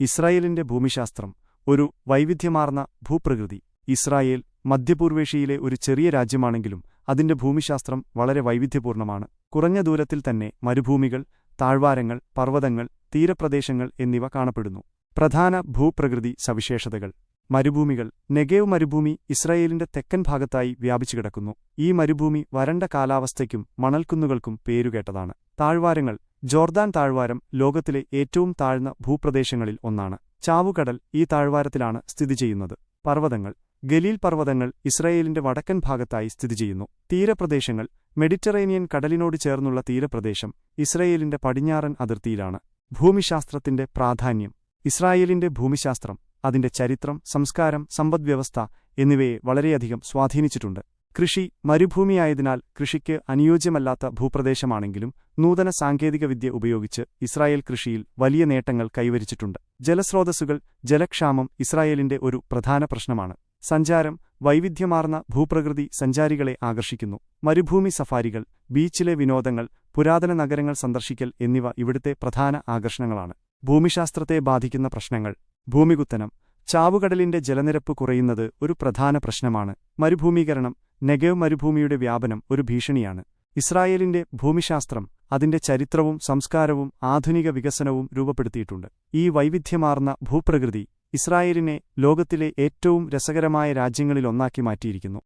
ഇസ്രായേലിന്റെ ഭൂമിശാസ്ത്രം ഒരു വൈവിധ്യമാർന്ന ഭൂപ്രകൃതി. ഇസ്രായേൽ മധ്യപൂർവേഷ്യയിലെ ഒരു ചെറിയ രാജ്യമാണെങ്കിലും അതിന്റെ ഭൂമിശാസ്ത്രം വളരെ വൈവിധ്യപൂർണമാണ്. കുറഞ്ഞ ദൂരത്തിൽ തന്നെ മരുഭൂമികൾ താഴ്വാരങ്ങൾ പർവതങ്ങൾ തീരപ്രദേശങ്ങൾ എന്നിവ കാണപ്പെടുന്നു. പ്രധാന ഭൂപ്രകൃതി സവിശേഷതകൾ. മരുഭൂമികൾ നെഗേവ് മരുഭൂമി ഇസ്രായേലിന്റെ തെക്കൻ ഭാഗത്തായി വ്യാപിച്ചു കിടക്കുന്നു. ഈ മരുഭൂമി വരണ്ട കാലാവസ്ഥയ്ക്കും മണൽക്കുന്നുകൾക്കും പേരുകേട്ടതാണ്. താഴ്വാരങ്ങൾ ജോർദാൻ താഴ്വാരം ലോകത്തിലെ ഏറ്റവും താഴ്ന്ന ഭൂപ്രദേശങ്ങളിൽ ഒന്നാണ്. ചാവുകടൽ ഈ താഴ്വാരത്തിലാണ് സ്ഥിതി ചെയ്യുന്നത്. പർവതങ്ങൾ ഗലീൽ പർവതങ്ങൾ ഇസ്രയേലിന്റെ വടക്കൻ ഭാഗത്തായി സ്ഥിതി ചെയ്യുന്നു. തീരപ്രദേശങ്ങൾ മെഡിറ്ററേനിയൻ കടലിനോട് ചേർന്നുള്ള തീരപ്രദേശം ഇസ്രയേലിന്റെ പടിഞ്ഞാറൻ അതിർത്തിയിലാണ്. ഭൂമിശാസ്ത്രത്തിന്റെ പ്രാധാന്യം ഇസ്രായേലിന്റെ ഭൂമിശാസ്ത്രം അതിന്റെ ചരിത്രം സംസ്കാരം സമ്പദ്വ്യവസ്ഥ എന്നിവയെ വളരെയധികം സ്വാധീനിച്ചിട്ടുണ്ട്. കൃഷി മരുഭൂമിയായതിനാൽ കൃഷിക്ക് അനുയോജ്യമല്ലാത്ത ഭൂപ്രദേശമാണെങ്കിലും നൂതന സാങ്കേതികവിദ്യ ഉപയോഗിച്ച് ഇസ്രായേൽ കൃഷിയിൽ വലിയ നേട്ടങ്ങൾ കൈവരിച്ചിട്ടുണ്ട്. ജലസ്രോതസ്സുകൾ ജലക്ഷാമം ഇസ്രായേലിന്റെ ഒരു പ്രധാന പ്രശ്നമാണ്. സഞ്ചാരം വൈവിധ്യമാർന്ന ഭൂപ്രകൃതി സഞ്ചാരികളെ ആകർഷിക്കുന്നു. മരുഭൂമി സഫാരികൾ ബീച്ചിലെ വിനോദങ്ങൾ പുരാതന നഗരങ്ങൾ സന്ദർശിക്കൽ എന്നിവ ഇവിടുത്തെ പ്രധാന ആകർഷണങ്ങളാണ്. ഭൂമിശാസ്ത്രത്തെ ബാധിക്കുന്ന പ്രശ്നങ്ങൾ ഭൂമികുത്തനം ചാവുകടലിന്റെ ജലനിരപ്പ് കുറയുന്നത് ഒരു പ്രധാന പ്രശ്നമാണ്. മരുഭൂമീകരണം നെഗവ് മരുഭൂമിയുടെ വ്യാപനം ഒരു ഭീഷണിയാണ്. ഇസ്രായേലിന്റെ ഭൂമിശാസ്ത്രം അതിന്റെ ചരിത്രവും സംസ്കാരവും ആധുനിക വികസനവും രൂപപ്പെടുത്തിയിട്ടുണ്ട്. ഈ വൈവിധ്യമാർന്ന ഭൂപ്രകൃതി ഇസ്രായേലിനെ ലോകത്തിലെ ഏറ്റവും രസകരമായ രാജ്യങ്ങളിലൊന്നാക്കി മാറ്റിയിരിക്കുന്നു.